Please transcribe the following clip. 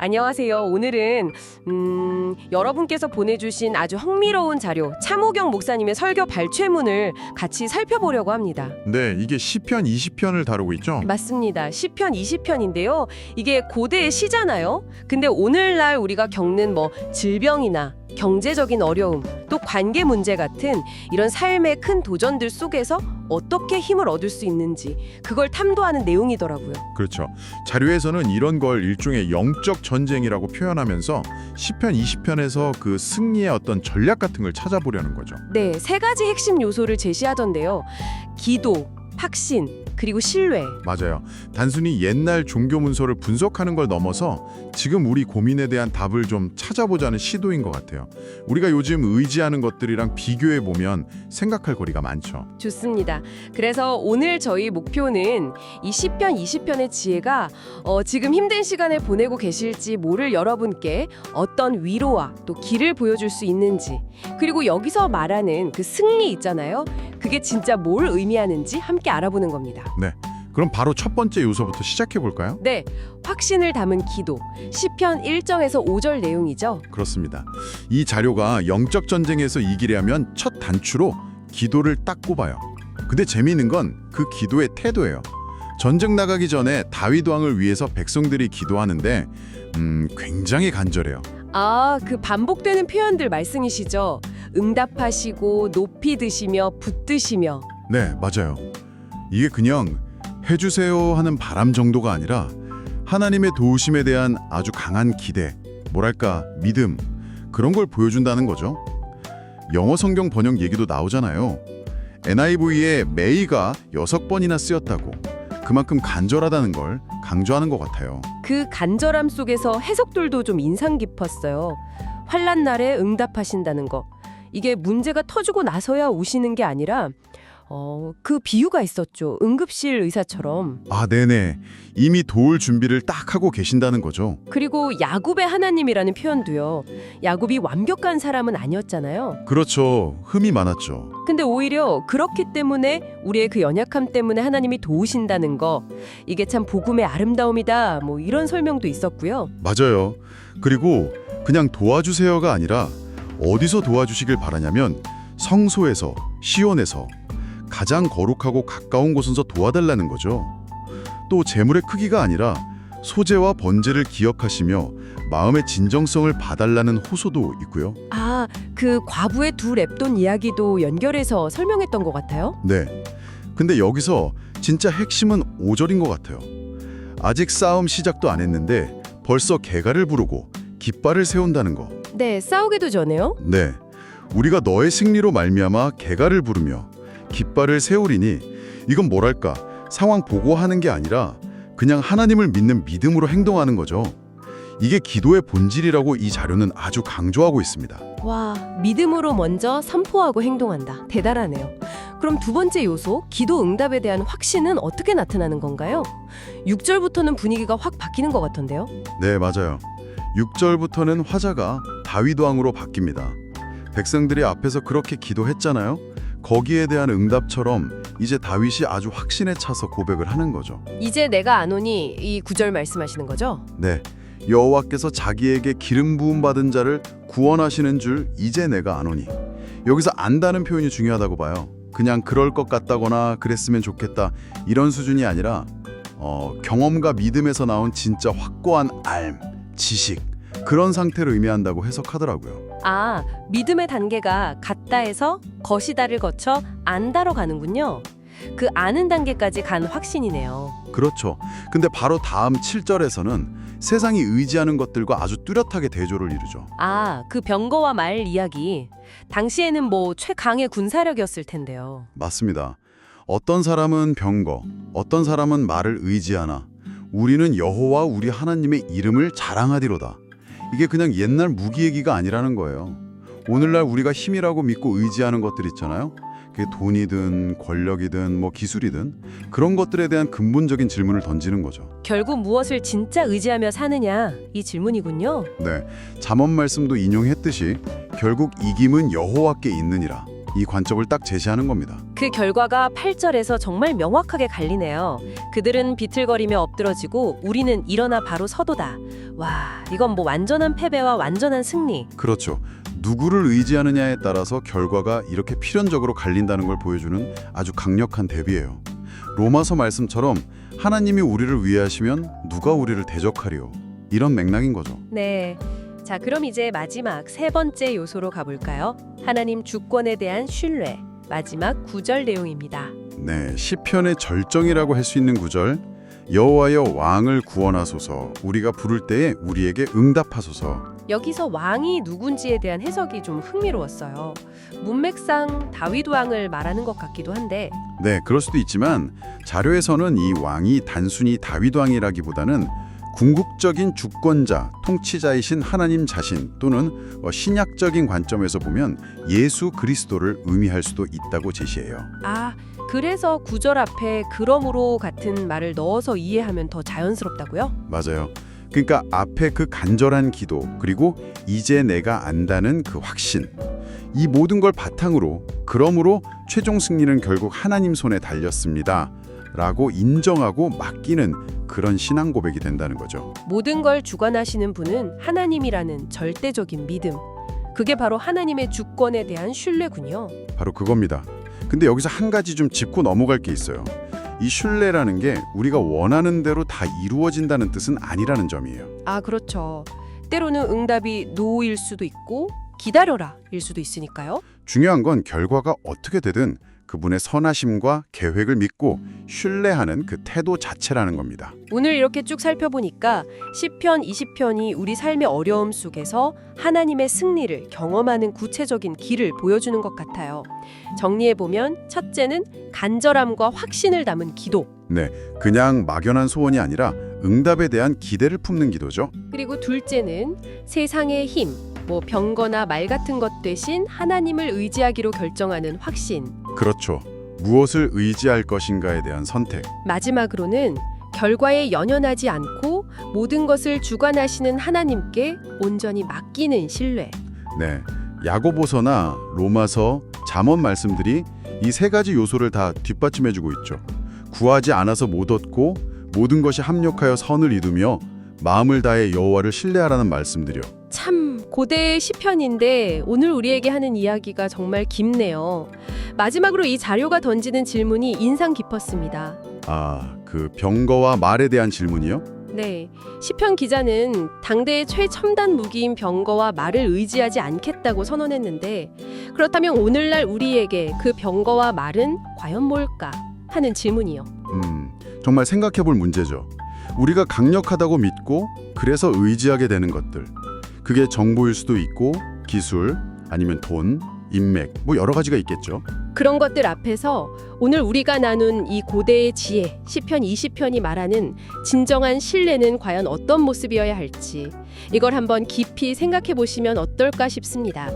안녕하세요. 오늘은 음, 여러분께서 보내주신 아주 흥미로운 자료 차무경 목사님의 설교 발췌문을 같이 살펴보려고 합니다. 네, 이게 시편 20편을 다루고 있죠. 맞습니다. 시편 20편인데요. 이게 고대의 시잖아요. 근데 오늘날 우리가 겪는 뭐 질병이나 경제적인 어려움, 또 관계 문제 같은 이런 삶의 큰 도전들 속에서 어떻게 힘을 얻을 수 있는지 그걸 탐도하는 내용이더라고요. 그렇죠. 자료에서는 이런 걸 일종의 영적 전쟁이라고 표현하면서 시편 20편에서 그 승리의 어떤 전략 같은 걸 찾아보려는 거죠. 네, 세 가지 핵심 요소를 제시하던데요. 기도, 확신, 그리고 신뢰. 맞아요. 단순히 옛날 종교 문서를 분석하는 걸 넘어서 지금 우리 고민에 대한 답을 좀 찾아보자는 시도인 것 같아요. 우리가 요즘 의지하는 것들이랑 비교해 보면 생각할 거리가 많죠. 좋습니다. 그래서 오늘 저희 목표는 이 시편 20편의 지혜가 어, 지금 힘든 시간을 보내고 계실지 모를 여러분께 어떤 위로와 또 길을 보여줄 수 있는지 그리고 여기서 말하는 그 승리 있잖아요. 그게 진짜 뭘 의미하는지 함께 알아보는 겁니다. 그럼 바로 첫 번째 요소부터 시작해 볼까요? 네, 확신을 담은 기도. 시편 1절에서 5절 내용이죠. 그렇습니다. 이 자료가 영적 전쟁에서 이기려면 첫 단추로 기도를 딱 꼽아요. 근데 재미있는 건 그 기도의 태도예요. 전쟁 나가기 전에 다윗 왕을 위해서 백성들이 기도하는데 음, 굉장히 간절해요. 아, 그 반복되는 표현들 말씀이시죠. 응답하시고 높이 드시며 붙드시며 네, 맞아요. 이게 그냥 해주세요 하는 바람 정도가 아니라 하나님의 도우심에 대한 아주 강한 기대, 뭐랄까 믿음 그런 걸 보여준다는 거죠. 영어 성경 번역 얘기도 나오잖아요. NIV에 메이가 여섯 번이나 쓰였다고 그만큼 간절하다는 걸 강조하는 것 같아요. 그 간절함 속에서 해석들도 좀 인상 깊었어요. 환란 날에 응답하신다는 거. 이게 문제가 터지고 나서야 오시는 게 아니라 어, 그 비유가 있었죠. 응급실 의사처럼. 아, 네네. 이미 도울 준비를 딱 하고 계신다는 거죠. 그리고 야곱의 하나님이라는 표현도요. 야곱이 완벽한 사람은 아니었잖아요. 그렇죠. 흠이 많았죠. 근데 오히려 그렇기 때문에 우리의 그 연약함 때문에 하나님이 도우신다는 거. 이게 참 복음의 아름다움이다. 뭐 이런 설명도 있었고요. 맞아요. 그리고 그냥 도와주세요가 아니라 어디서 도와주시길 바라냐면 성소에서, 시온에서 가장 거룩하고 가까운 곳에서 도와달라는 거죠. 또 재물의 크기가 아니라 소재와 번제를 기억하시며 마음의 진정성을 봐달라는 호소도 있고요. 아, 그 과부의 두 랩돈 이야기도 연결해서 설명했던 것 같아요. 네. 근데 여기서 진짜 핵심은 5절인 것 같아요. 아직 싸움 시작도 안 했는데 벌써 개가를 부르고 깃발을 세운다는 거. 네, 싸우기도 전에요. 네, 우리가 너의 승리로 말미암아 개가를 부르며 깃발을 세우리니 이건 뭐랄까 상황 보고하는 게 아니라 그냥 하나님을 믿는 믿음으로 행동하는 거죠. 이게 기도의 본질이라고 이 자료는 아주 강조하고 있습니다. 와, 믿음으로 먼저 선포하고 행동한다. 대단하네요. 그럼 두 번째 요소, 기도 응답에 대한 확신은 어떻게 나타나는 건가요? 6절부터는 분위기가 확 바뀌는 것 같던데요. 네, 맞아요. 6절부터는 화자가 다윗 왕으로 바뀝니다. 백성들이 앞에서 그렇게 기도했잖아요. 거기에 대한 응답처럼 이제 다윗이 아주 확신에 차서 고백을 하는 거죠. 이제 내가 안 오니 이 구절 말씀하시는 거죠? 네. 여호와께서 자기에게 기름 부음 받은 자를 구원하시는 줄 이제 내가 아노니. 여기서 안다는 표현이 중요하다고 봐요. 그냥 그럴 것 같다거나 그랬으면 좋겠다 이런 수준이 아니라 어, 경험과 믿음에서 나온 진짜 확고한 알, 지식 그런 상태를 의미한다고 해석하더라고요. 아, 믿음의 단계가 같다에서 것이다를 거쳐 안다로 가는군요. 그 아는 단계까지 간 확신이네요. 그렇죠. 근데 바로 다음 7절에서는 세상이 의지하는 것들과 아주 뚜렷하게 대조를 이루죠. 아, 그 병거와 말 이야기. 당시에는 뭐 최강의 군사력이었을 텐데요. 맞습니다. 어떤 사람은 병거, 어떤 사람은 말을 의지하나 우리는 여호와 우리 하나님의 이름을 자랑하리로다. 이게 그냥 옛날 무기 얘기가 아니라는 거예요. 오늘날 우리가 힘이라고 믿고 의지하는 것들 있잖아요. 그게 돈이든 권력이든 뭐 기술이든 그런 것들에 대한 근본적인 질문을 던지는 거죠. 결국 무엇을 진짜 의지하며 사느냐 이 질문이군요. 네, 잠언 말씀도 인용했듯이 결국 이김은 여호와께 있느니라. 이 관점을 딱 제시하는 겁니다. 그 결과가 8절에서 정말 명확하게 갈리네요. 그들은 비틀거리며 엎드러지고 우리는 일어나 바로 서도다. 와, 이건 뭐 완전한 패배와 완전한 승리. 그렇죠. 누구를 의지하느냐에 따라서 결과가 이렇게 필연적으로 갈린다는 걸 보여주는 아주 강력한 대비예요. 로마서 말씀처럼 하나님이 우리를 위하시면 누가 우리를 대적하리요. 이런 맥락인 거죠. 네. 자, 그럼 이제 마지막 세 번째 요소로 가볼까요? 하나님 주권에 대한 신뢰. 마지막 구절 내용입니다. 네, 시편의 절정이라고 할 수 있는 구절. 여호와여 왕을 구원하소서. 우리가 부를 때에 우리에게 응답하소서. 여기서 왕이 누군지에 대한 해석이 좀 흥미로웠어요. 문맥상 다윗 왕을 말하는 것 같기도 한데 네, 그럴 수도 있지만 자료에서는 이 왕이 단순히 다윗 왕이라기보다는 궁극적인 주권자, 통치자이신 하나님 자신 또는 어, 신약적인 관점에서 보면 예수 그리스도를 의미할 수도 있다고 제시해요. 아, 그래서 구절 앞에 그러므로 같은 말을 넣어서 이해하면 더 자연스럽다고요? 맞아요. 그러니까 앞에 그 간절한 기도 그리고 이제 내가 안다는 그 확신 이 모든 걸 바탕으로 그러므로 최종 승리는 결국 하나님 손에 달렸습니다. 라고 인정하고 맡기는 그런 신앙 고백이 된다는 거죠. 모든 걸 주관하시는 분은 하나님이라는 절대적인 믿음. 그게 바로 하나님의 주권에 대한 신뢰군요. 바로 그겁니다. 근데 여기서 한 가지 좀 짚고 넘어갈 게 있어요. 이 신뢰라는 게 우리가 원하는 대로 다 이루어진다는 뜻은 아니라는 점이에요. 아, 그렇죠. 때로는 응답이 노일 수도 있고 기다려라 일 수도 있으니까요. 중요한 건 결과가 어떻게 되든 그분의 선하심과 계획을 믿고 신뢰하는 그 태도 자체라는 겁니다. 오늘 이렇게 쭉 살펴보니까 시편 20편이 우리 삶의 어려움 속에서 하나님의 승리를 경험하는 구체적인 길을 보여주는 것 같아요. 정리해 보면 첫째는 간절함과 확신을 담은 기도. 네, 그냥 막연한 소원이 아니라 응답에 대한 기대를 품는 기도죠. 그리고 둘째는 세상의 힘, 뭐 병거나 말 같은 것 대신 하나님을 의지하기로 결정하는 확신. 그렇죠. 무엇을 의지할 것인가에 대한 선택. 마지막으로는 결과에 연연하지 않고 모든 것을 주관하시는 하나님께 온전히 맡기는 신뢰. 네, 야고보서나 로마서, 잠언 말씀들이 이 세 가지 요소를 다 뒷받침해 주고 있죠. 구하지 않아서 못 얻고 모든 것이 합력하여 선을 이루며 마음을 다해 여호와를 신뢰하라는 말씀들이요. 참 고대의 시편인데 오늘 우리에게 하는 이야기가 정말 깊네요. 마지막으로 이 자료가 던지는 질문이 인상 깊었습니다. 아, 그 병거와 말에 대한 질문이요? 네, 시편 기자는 당대의 최첨단 무기인 병거와 말을 의지하지 않겠다고 선언했는데 그렇다면 오늘날 우리에게 그 병거와 말은 과연 뭘까 하는 질문이요. 음, 정말 생각해 볼 문제죠. 우리가 강력하다고 믿고 그래서 의지하게 되는 것들. 그게 정보일 수도 있고 기술 아니면 돈, 인맥 뭐 여러 가지가 있겠죠. 그런 것들 앞에서 오늘 우리가 나눈 이 고대의 지혜 시편 20편이 말하는 진정한 신뢰는 과연 어떤 모습이어야 할지 이걸 한번 깊이 생각해 보시면 어떨까 싶습니다.